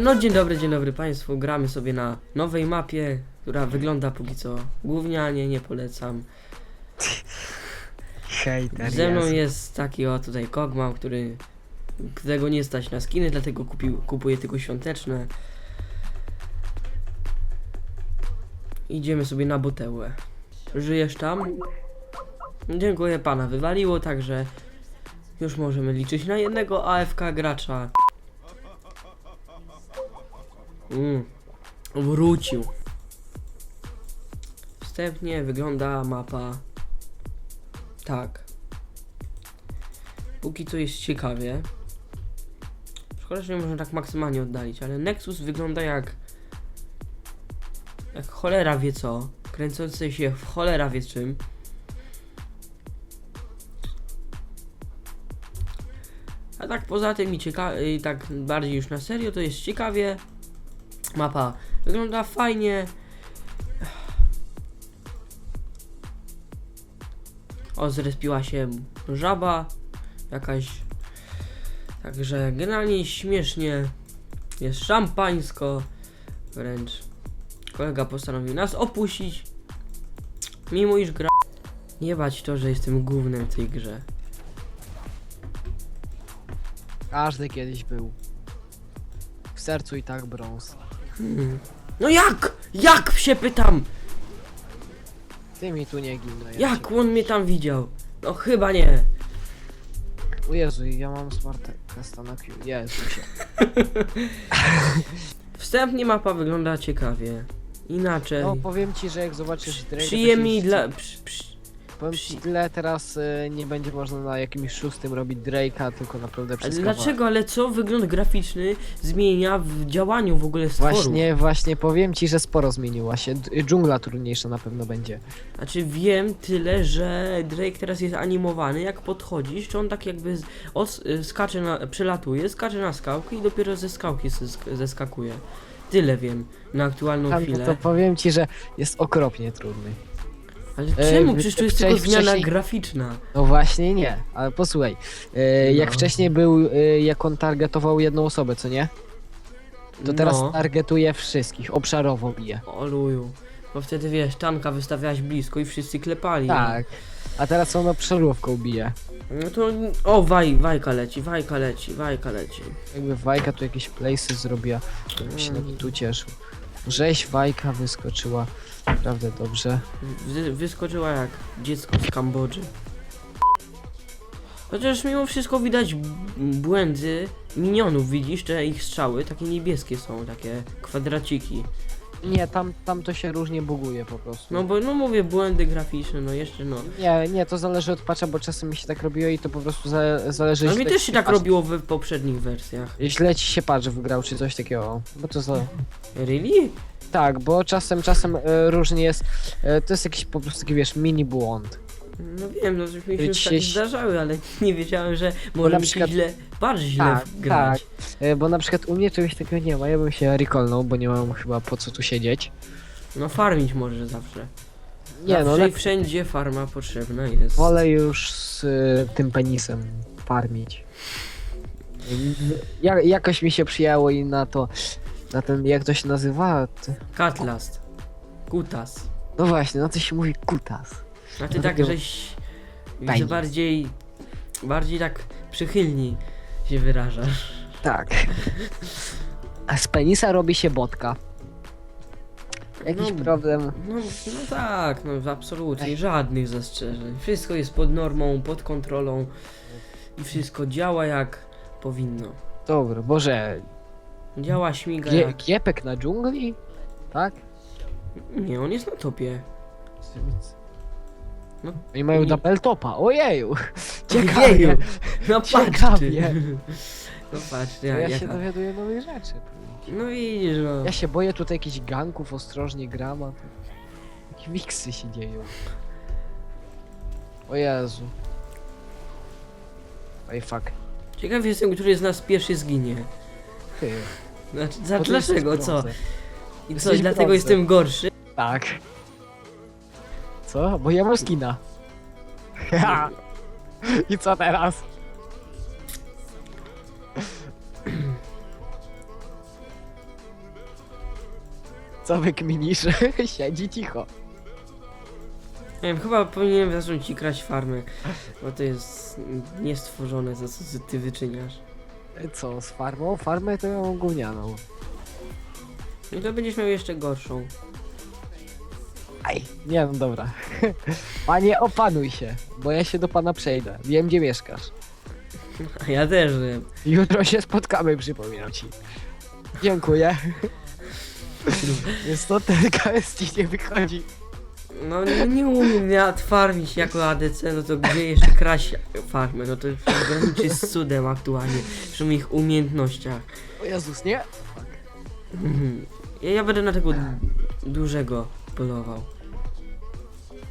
No dzień dobry, dzień dobry Państwu. Gramy sobie na nowej mapie, która wygląda póki co gównianie, nie polecam. Hejter Ze mną jest. taki o tutaj Kogmał, który którego nie stać na skiny, dlatego kupił, kupuje tylko świąteczne. Idziemy sobie na butełę. Żyjesz tam? Dziękuję pana, wywaliło, także już możemy liczyć na jednego AFK gracza. Mm, wrócił. Wstępnie wygląda mapa tak. Póki co jest ciekawie. Szkoda, że nie można tak maksymalnie oddalić, ale Nexus wygląda jak. Jak cholera wie co. Kręcący się w cholera wie czym. A tak poza tym i ciekawie, i tak bardziej już na serio, to jest ciekawie. Mapa wygląda fajnie. O, zrespiła się żaba jakaś. Także generalnie śmiesznie. Jest szampańsko. Wręcz kolega postanowił nas opuścić. Mimo iż gra. Nie bać to, że jestem głównym w tej grze. Każdy kiedyś był. W sercu i tak brąz. Hmm. No jak? Jak się pytam? Ty mi tu nie ginę. ja Jak on mnie tam widział? No chyba nie. O Jezu, ja mam smart casta na Q. Jezusie. Wstępnie mapa wygląda ciekawie. Inaczej. No powiem ci, że jak zobaczysz Drake'a, to Przyjemniej dla. Przy, przy, Powiem ci tyle, teraz y, nie będzie można na jakimś szóstym robić Drake'a, tylko naprawdę Ale przez kawałek. dlaczego, ale co wygląd graficzny zmienia w działaniu w ogóle stworów? Właśnie, właśnie powiem ci, że sporo zmieniła się. D- Dżungla trudniejsza na pewno będzie. Znaczy wiem tyle, że Drake teraz jest animowany, jak podchodzisz, to on tak jakby z, os, y, skacze na, przelatuje, skacze na skałkę i dopiero ze skałki zysk- zeskakuje. Tyle wiem na aktualną Tam, chwilę. to powiem ci, że jest okropnie trudny. Ale e, czemu? Przecież to jest tylko wcześniej- zmiana wcześniej- graficzna. No właśnie nie, ale posłuchaj. E, Jak No. wcześniej był, e, jak on targetował jedną osobę, co nie? To teraz no, targetuje wszystkich, obszarowo bije. oluju. Bo wtedy wiesz, tanka wystawiałaś blisko i wszyscy klepali. Tak. A teraz on obszarówką bije. No to. O, waj, wajka leci, wajka leci, wajka leci. Jakby Wajka tu jakieś playsy zrobiła, to bym się nawet tu cieszył. Rzeź Wajka wyskoczyła. Naprawdę dobrze. Wy, wyskoczyła jak dziecko z Kambodży. Chociaż mimo wszystko widać błędy minionów, widzisz, te ich strzały, takie niebieskie są, takie kwadraciki. Nie, tam, tam to się różnie buguje po prostu. No bo, no mówię, błędy graficzne, no jeszcze no. Nie, nie, to zależy od patcha, bo czasem mi się tak robiło i to po prostu za, zależy No mi źle też ci się tak patch- robiło w poprzednich wersjach. Źle ci się patch wygrał, czy coś takiego. Bo to za... Really? Tak, bo czasem, czasem e, różnie jest. E, to jest jakiś po prostu taki, wiesz, mini błąd. No wiem, no już mi się już tak zdarzały, ale nie wiedziałem, że może mi się przykład- źle, bardziej źle Tak, grać. E, bo na przykład u mnie czegoś takiego nie ma. Ja bym się recallnął, bo nie mam chyba po co tu siedzieć. No farmić może zawsze. Nie, zawsze no i lep- wszędzie farma potrzebna jest. wolę już z e, tym penisem farmić. Ja, jakoś mi się przyjęło i na to. Na ten, jak to się nazywa? Katlast. Kutas. No właśnie, na to się mówi kutas. A ty No tak żeś widzę bardziej bardziej tak przychylni się wyrażasz. Tak. A z penisa robi się botka. Jakiś No, problem. No, no tak, no absolutnie żadnych zastrzeżeń. Wszystko jest pod normą, pod kontrolą i wszystko działa jak powinno. Dobra, Boże. Działa śmiga Gie, jak... giepek na dżungli? Tak? Nie, on jest na topie. No, I mają nie- double topa. Ojeju! Ojeju, Ciekawie. No patrz ty. Ciekawie. No patrz, To ja, ja się dowiaduję nowych rzeczy. No widzisz, no. Ja się boję tutaj jakichś ganków, ostrożnie gram, a tu Jakie miksy się dzieją. O Jezu. Oj fuck. Ciekaw jestem, który z nas pierwszy zginie. Ty. Znaczy, za, dlaczego, co? I co, Jesteś dlatego jestem gorszy? Tak. Co? Bo ja mam skina. Ha! I co teraz? Co wykminisz? Siedzi cicho. Nie wiem, chyba powinienem zacząć ci kraść farmę, bo to jest niestworzone, za co ty wyczyniasz. Co, z farmą? Farmę to ja mam gównianą. No to będziesz miał jeszcze gorszą. Aj, nie no dobra. Panie, opanuj się, bo ja się do pana przejdę. Wiem, gdzie mieszkasz. A ja też wiem. Jutro się spotkamy, przypominam ci. Dziękuję. Jest to ten KS ci nie wychodzi. No nie, nie umiem nawet farmić jako ADC, no to gdzie jeszcze kraść farmę? No to graniczy z cudem aktualnie, przy moich umiejętnościach. O Jezus, nie? Mhm. Ja, ja będę na tego dużego polował.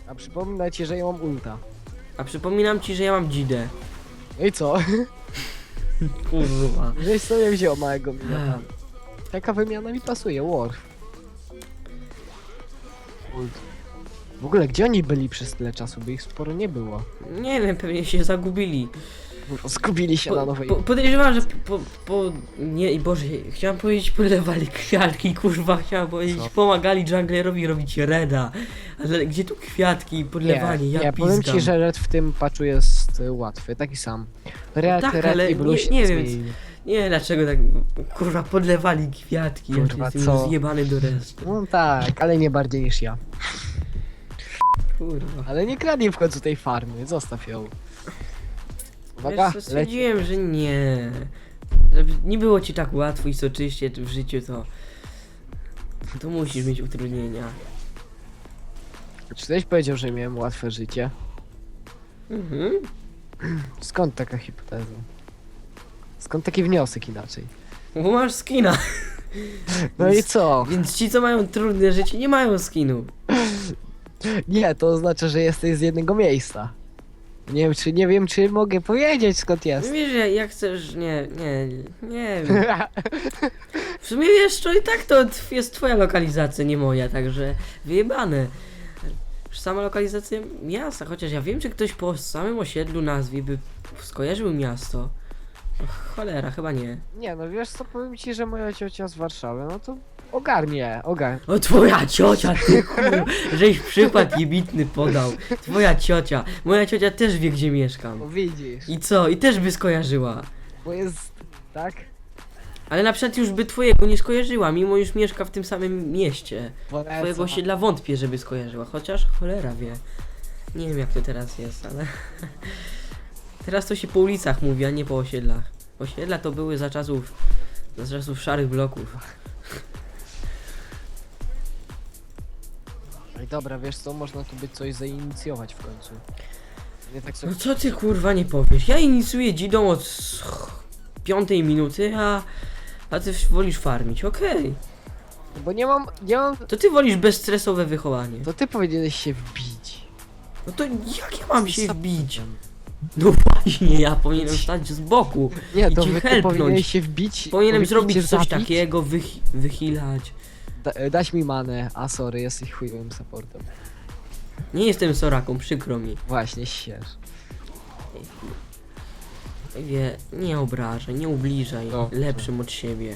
A przypomnę ci, że ja mam ulta. A przypominam ci, że ja mam dzidę. No i co? Kurwa. Żeś sobie wziął małego miniona. Taka wymiana mi pasuje, Worf. Ult. W ogóle, gdzie oni byli przez tyle czasu? By ich sporo nie było. Nie wiem, pewnie się zagubili. Skubili się na nowej... po, podejrzewam, że po, po, nie, Boże, chciałem powiedzieć polewali kwiatki, kurwa, chciałem powiedzieć Co? pomagali junglerowi robić reda. Ale gdzie tu kwiatki podlewali, ja nie, powiem ci, że red w tym patchu jest y, łatwy, taki sam. Red, tak, red ale i blue nie- nie wiem. Nie, dlaczego tak, kurwa, podlewali kwiatki, Kurwa, jestem co? zjebany do reszty. No tak, ale nie bardziej niż ja. Kurwa. Ale nie kradnij w końcu tej farmy, zostaw ją. Uwaga, Wiesz co, leci. stwierdziłem, że nie. Żeby nie było ci tak łatwo i soczyście w życiu, to... To musisz mieć utrudnienia. Czy ktoś powiedział, że miałem łatwe życie? Mhm. Skąd taka hipoteza? Skąd taki wniosek inaczej? Bo masz skina. No i co? Więc ci, co mają trudne życie, nie mają skinu. Nie, to oznacza, że jesteś z jednego miejsca. Nie wiem, czy nie wiem, czy mogę powiedzieć skąd jest. Wiesz, że jak chcesz, nie, nie, nie wiem. W sumie wiesz, to i tak to tw- jest twoja lokalizacja, nie moja, także wyjebane. Sama lokalizacja miasta, chociaż ja wiem, czy ktoś po samym osiedlu nazwie by skojarzył miasto. Och, cholera, chyba nie. Nie, no wiesz co, powiem ci, że moja ciocia z Warszawy, no to ogarnie, ogarnie. O twoja ciocia, ty kur... żeś przykład jebitny podał. Twoja ciocia. Moja ciocia też wie, gdzie mieszkam. No widzisz, I co? I też by skojarzyła. bo jest, tak? Ale na przykład już by twojego nie skojarzyła, mimo już mieszka w tym samym mieście. Twojego Polecam. osiedla wątpię, żeby skojarzyła, chociaż cholera wie. Nie wiem jak to teraz jest, ale... teraz to się po ulicach mówi, a nie po osiedlach. Osiedla to były za czasów... za czasów szarych bloków. Ej, dobra, wiesz co, można tu by coś zainicjować w końcu. Nie tak sobie... No co ty kurwa nie powiesz? Ja inicjuję dzidą od s- piątej minuty, a... A ty wolisz farmić, okej. Bo nie mam, nie mam... To ty wolisz bezstresowe wychowanie. To ty powinieneś się wbić. No to jak ja mam się wbić? No właśnie, ja powinienem stać z boku. Nie, I to ci wy, ty helpnąć. powinieneś się wbić. Powinienem powinieneś zrobić cię coś zabić, takiego, wychilać. Da, dać mi manę, a sorry, jesteś chujowym supportem. Nie jestem soraką, przykro mi. Właśnie, ścież. Wie, nie obrażaj, nie ubliżaj lepszym od siebie.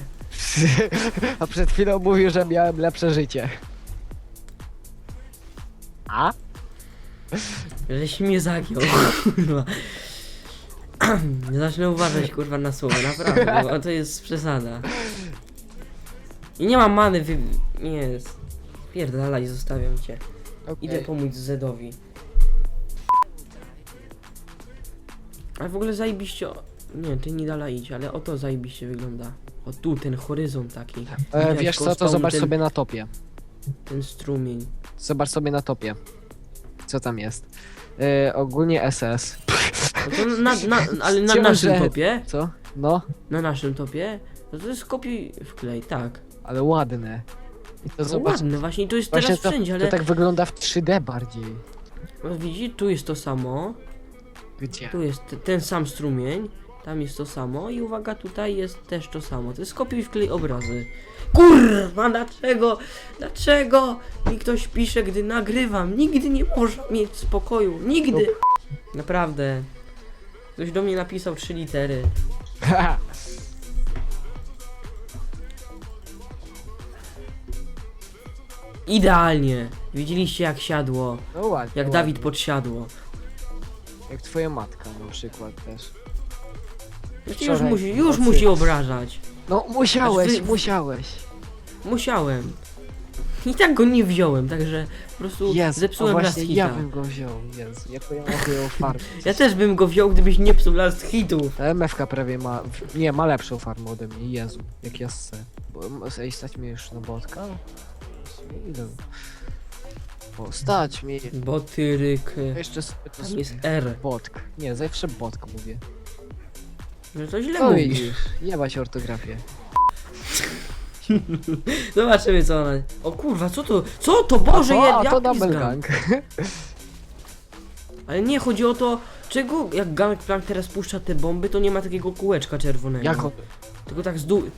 A przed chwilą mówił, że miałem lepsze życie. A? Żeś mnie zagiął, kurwa. Zacznę uważać, kurwa, na słowa, naprawdę, bo to jest przesada. I nie mam many, wy... Nie, pierdalaj, zostawiam cię. Okay. Idę pomóc Zedowi. Ale w ogóle zajebiście... o- Nie, ty nie dalej idź, ale oto zajebiście wygląda. O tu, ten horyzont taki. E, Widać wiesz co, to zobacz ten, sobie na topie. Ten strumień. Zobacz sobie na topie. Co tam jest? E, ogólnie SS. No to na, na, ale na Ciąże- naszym topie, Co? No, na naszym topie, no to jest kopiuj wklej, tak. Ale ładne. I to No zobacz. ładne, właśnie to jest Właśnie teraz to, wszędzie, to ale tak wygląda w 3D bardziej. no, widzi, tu jest to samo, Gdzie? tu jest te- ten sam strumień, tam jest to samo i uwaga, tutaj jest też to samo. To jest kopiuj wklej obrazy. Kurwa, dlaczego, dlaczego mi ktoś pisze, gdy nagrywam? Nigdy nie można mieć spokoju, nigdy. Naprawdę. Ktoś do mnie napisał trzy litery. Idealnie. Widzieliście jak siadło. No ładnie. Jak ładnie. Dawid podsiadło. Jak twoja matka na przykład też. Już Wczoraj musi, już nocy- musi obrażać. No musiałeś, Znaczy wy- musiałeś. Musiałem. I tak go nie wziąłem, także po prostu Jezu, zepsułem a last właśnie hita. ja bym go wziął, Jezu, jako ja mogę ją farmę. Ja też bym go wziął, gdybyś nie psuł last hitów. Ta MFK prawie ma, w- nie, ma lepszą farmę ode mnie, Jezu, jak ja chcę. Bo m- ej, stać mnie już na botka? Ile? O, stać mi. Botyryk. Jeszcze sobie to Tam jest. R. Botk. Nie, zawsze botk mówię. No to źle No mówisz. widzisz, jebać ortografię. Zobaczymy co ona... O kurwa, co to? Co to? Boże, a ja, to, a ja to double pizgam. rank. Ale nie, chodzi o to, czego jak Gangplank teraz puszcza te bomby, to nie ma takiego kółeczka czerwonego. Jak on... Tylko tak z dupy,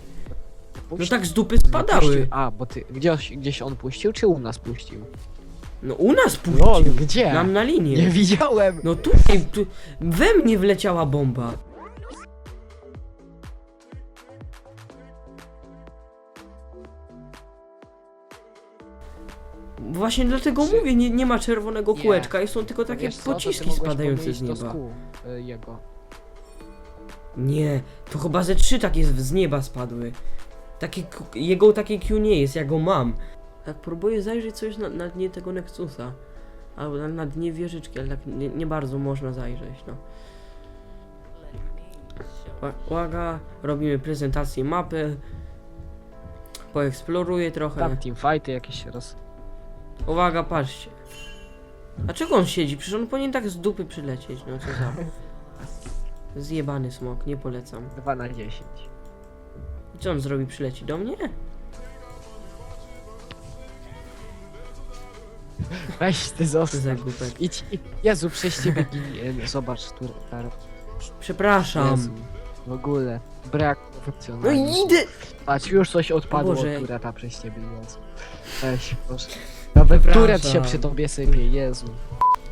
no tak z dupy Puścił. spadały. A, bo ty, gdzieś, gdzieś on puścił, czy u nas puścił? No u nas Lol, puścił. gdzie? Nam na Nie linię. widziałem! No tutaj, tu, we mnie wleciała bomba. Właśnie dlatego Czy- mówię, nie, nie ma czerwonego Nie. kółeczka i są tylko takie Wiesz co, to ty pociski mogłeś spadające z pomylić to nieba. kół, y, jego. Nie, to chyba ze trzy takie z z nieba spadły. Takie, Q- jego takie Q nie jest, ja go mam. Tak próbuję zajrzeć coś na, na dnie tego Nexusa. Albo na, na dnie wieżyczki, ale tak nie, nie bardzo można zajrzeć, no. Uwaga, robimy prezentację mapy. Poeksploruję trochę. Tam teamfighty jakieś raz. Uwaga, patrzcie. A czego on siedzi? Przecież on powinien tak z dupy przylecieć, no co za... Zjebany smok, nie polecam. 2 na 10. I co on zrobi? Przyleci do mnie? Weź ty Co za głupek. Idź, idź. Jezu, przez ciebie ginie. Zobacz, tu tar... Przepraszam. Jezu. W ogóle. Brak No idę! Patrz, już coś odpadło Boże. od tureta przez ciebie, Jezu. Weź, Boże. Nawet Przepraszam. turet się przy tobie sypie, Jezu.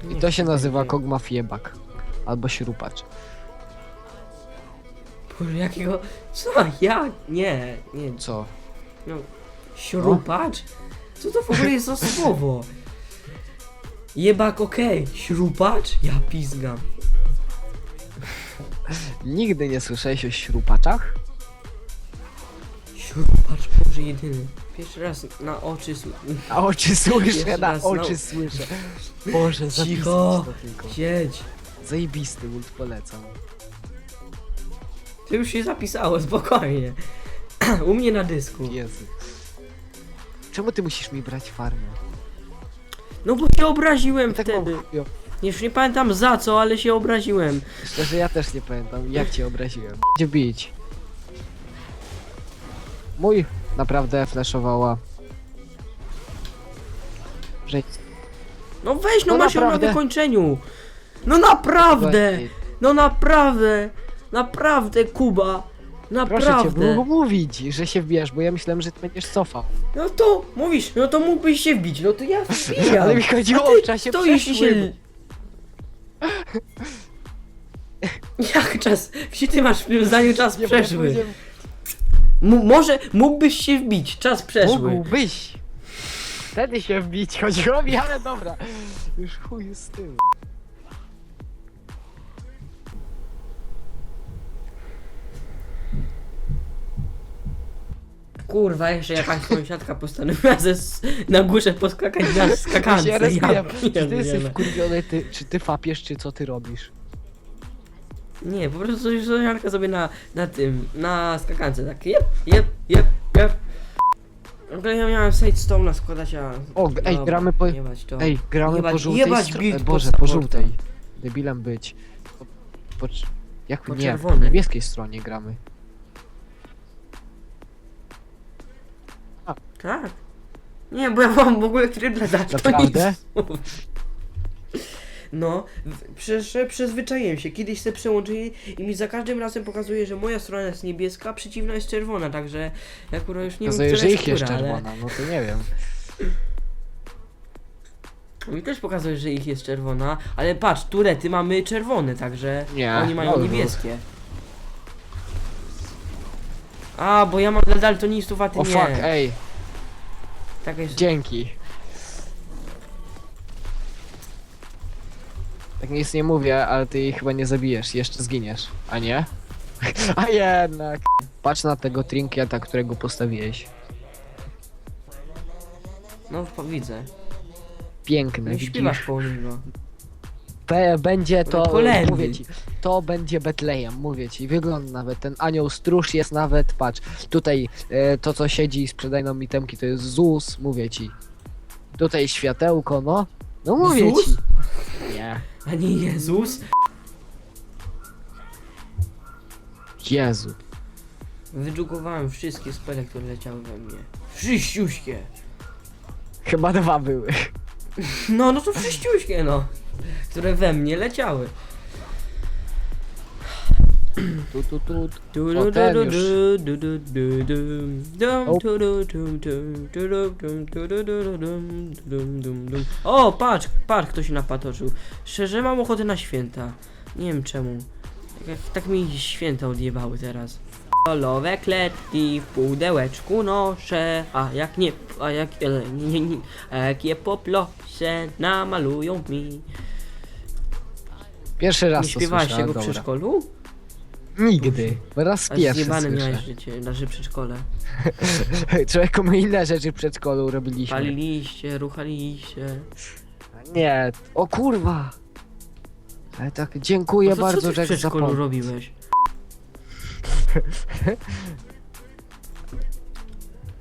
I Nie to się chcę nazywa kogma fiebak. Albo śrupacz. Boże, jakiego... Co? Ja? Nie, nie. Co? No. Śrupacz? Co to w ogóle jest za słowo? Jebak okej. Śrupacz? Ja pizgam. Nigdy nie słyszałeś o śrupaczach? Śrupacz, Boże jedyny. Pierwszy raz na oczy sł... Na oczy słyszę, Jeszcze na raz, oczy no. słyszę. Boże, Cicho. zapisać to tylko. Siedź. Zajebisty ult polecam. To już się zapisało, spokojnie. U mnie na dysku. Jezu. Czemu ty musisz mi brać farmę? No bo się obraziłem Ja tak mam wtedy. chujo. Już nie pamiętam za co, ale się obraziłem. Szczerze, ja też nie pamiętam, jak cię obraziłem. Gdzie bić? Mój naprawdę flashowała. Że... No weź, no, No masz ją na naprawdę? wykończeniu. No naprawdę, no naprawdę, naprawdę Kuba. Proszę cię, Naprawdę. było mówić, że się wbijesz, bo ja myślałem, że ty będziesz cofał. No to mówisz, no to mógłbyś się wbić, no to ja wbijam. Ale mi chodziło A o czasie stoisz i przeszłym. się... Jak czas? Gdzie ty masz w tym zdaniu czas Nie, bo ja przeszły? powiedziałem, M- może mógłbyś się wbić, czas przeszły. Mógłbyś. Wtedy się wbić chodziło mi, ale dobra. Już chuj z tym. Kurwa, jeszcze jakaś sąsiadka postanowiła ze na górze poskakać na Ja skakance. się rozbijam. Czy ty jesteś wkurwiony, ty, czy ty fapiesz, czy co ty robisz? Nie, po prostu sąsiadka sobie na, na tym, na skakance tak jep, jep, jep, jep. W ogóle ja miałem side stone składać, a... O, ej, Dobra, gramy po... jebać to. Ej, gramy Jebać- po żółtej jebać stro- build e, pod Boże, po supportem. żółtej. Debilem być. Po, po, cz- jak Po nie, czerwonej. po niebieskiej stronie gramy. Tak. Nie, bo ja mam w ogóle tryb dla. Naprawdę? No, w- przecież przyzwyczaiłem się. Kiedyś se przełączyli i mi za każdym razem pokazuje, że moja strona jest niebieska, a przeciwna jest czerwona, także ja akurat już nie Pokazuje, wiem, że która ich jest jest która, ale... czerwona, no to nie wiem. Mi też pokazuje, że ich jest czerwona, ale patrz, turety mamy czerwone, także Nie, oni mają niebieskie. A, bo ja mam dla daltonistów, a ty O nie. fuck, ej, tak jest. Dzięki. Tak nic nie mówię, ale ty jej chyba nie zabijesz, jeszcze zginiesz. A nie? A jednak! Patrz na tego trinkieta, którego postawiłeś. No po- widzę. Piękny, Nie śpiewasz po nim, no. Będzie to... Kolędy. Mówię ci, to będzie Betlejem, mówię ci, wygląda nawet, ten anioł stróż jest nawet, patrz, tutaj e, to co siedzi i sprzedaje nam itemki to jest ZUS, mówię ci. Tutaj światełko, no, no mówię ci. Nie, A nie Jezus? Jezu. Wydżugowałem wszystkie spele, które leciały we mnie. Wszyściuśkie. Chyba dwa były. No, no to wszyściuśkie, no. Które we mnie leciały. Tu, tu, tu. Du, O, ten już. O. Patrz, patrz, kto się napatoczył. Szczerze, mam ochotę na święta. Nie wiem czemu. Tak, tak mi święta odjebały teraz. Kolowe kletki w pudełeczku noszę, a jak nie, a jak, e, nie, nie, a jak je poproszę, namalują mi. Pierwszy raz Nie to śpiewałeś słyszałem, tego w dobra. przedszkolu? Nigdy. Po raz A pierwszy zjebane słyszę. miałeś życie, nasze przedszkole. Człowieku, my inne rzeczy w przedszkolu robiliśmy. Paliliście, ruchaliście. Nie, o kurwa. Ale tak, dziękuję No to bardzo, co że w przedszkolu zapomniał. robiłeś?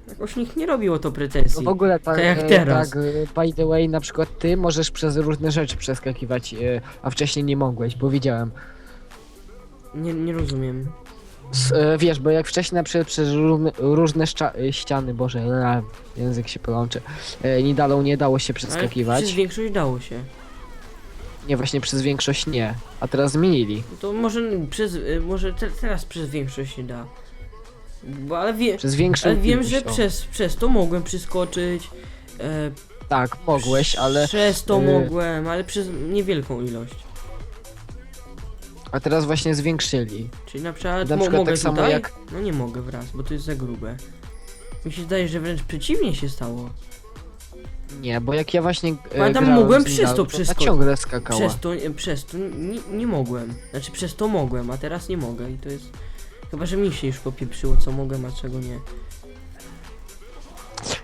Jakoś nikt nie robił o to No pretensji. w ogóle tak, Tak jak e, teraz. tak, e, by the way, na przykład ty możesz przez różne rzeczy przeskakiwać, e, a wcześniej nie mogłeś, bo widziałem. Nie, nie rozumiem. S, e, wiesz, bo jak wcześniej na przykład przez różne, różne szcza- e, ściany, boże, e, język się plącze, e, nie dało, nie dało się Ale przeskakiwać. przez większość dało się. Nie, właśnie przez większość nie, a teraz zmienili. No To może przez, y, może te, teraz przez większość się da. Bo ale, wie, Przez większą ale wiem, ilość, że o. przez, przez to mogłem przeskoczyć. E, Tak, mogłeś, ale... Przez to y- mogłem, ale przez niewielką ilość. A teraz właśnie zwiększyli. Czyli na przykład, Na mo- przykład mogę tak samo tutaj? jak- No nie mogę wraz, bo to jest za grube. Mi się zdaje, że wręcz przeciwnie się stało. Nie, bo jak ja właśnie. E, Pamiętam, grałem mogłem z przez Nidalą, to ona przeskoczyć. ciągle skakała. Przez to, e, przez to nie, nie mogłem. Znaczy przez to mogłem, a teraz nie mogę i to jest... Chyba, że mi się już popieprzyło, co mogłem, a czego nie.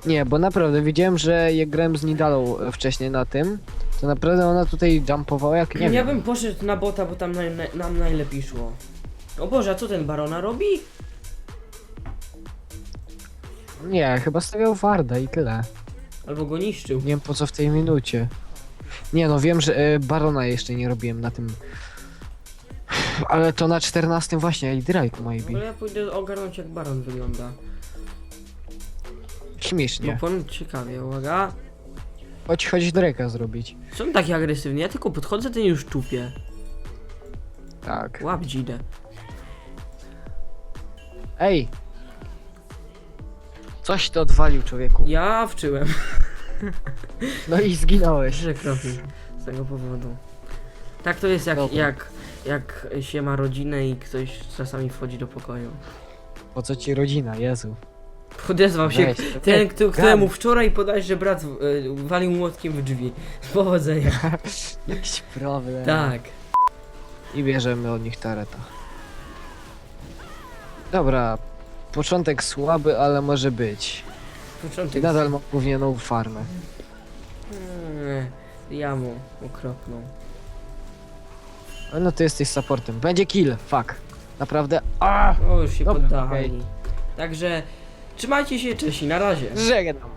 Nie, bo naprawdę widziałem, że jak grałem z Nidalą e, wcześniej na tym, to naprawdę ona tutaj jumpowała jak nie ja wiem. bym poszedł na bota, bo tam naj, naj, nam najlepiej szło. O Boże, a co ten Barona robi? Nie, chyba stawiał Warda i tyle. Albo go niszczył. Nie wiem po co w tej minucie. Nie no, wiem, że e, Barona jeszcze nie robiłem na tym. Ale to na 14 właśnie, i Drake Ale maybe. ja pójdę ogarnąć jak Baron wygląda. Śmiesznie. Bo ponoć ciekawie, uwaga. Chodź, chodź Drake'a zrobić. Są taki agresywny, ja tylko podchodzę, ten już czupie. Tak. Łap dzidę. Ej! Coś to odwalił człowieku. Ja wczyłem. No i zginąłeś. Przykro mi z tego powodu. Tak to jest jak, Dobra. jak, jak się ma rodzinę i ktoś czasami wchodzi do pokoju. Po co ci rodzina, Jezu. Odezwał się Weź, ten, kto, któremu wczoraj podałeś, że brat y, walił młotkiem w drzwi. Powodzenia. Jakiś problem. tak. I bierzemy od nich tareta. Dobra. Początek słaby, ale może być. I Początek. nadal mam gównianą farmę. Mm, Jamu okropną. Ale no ty jesteś supportem. Będzie kill, fuck. Naprawdę. A! O, już się Dobra, poddali. okej. Także trzymajcie się, cześć i na razie. Żegnam.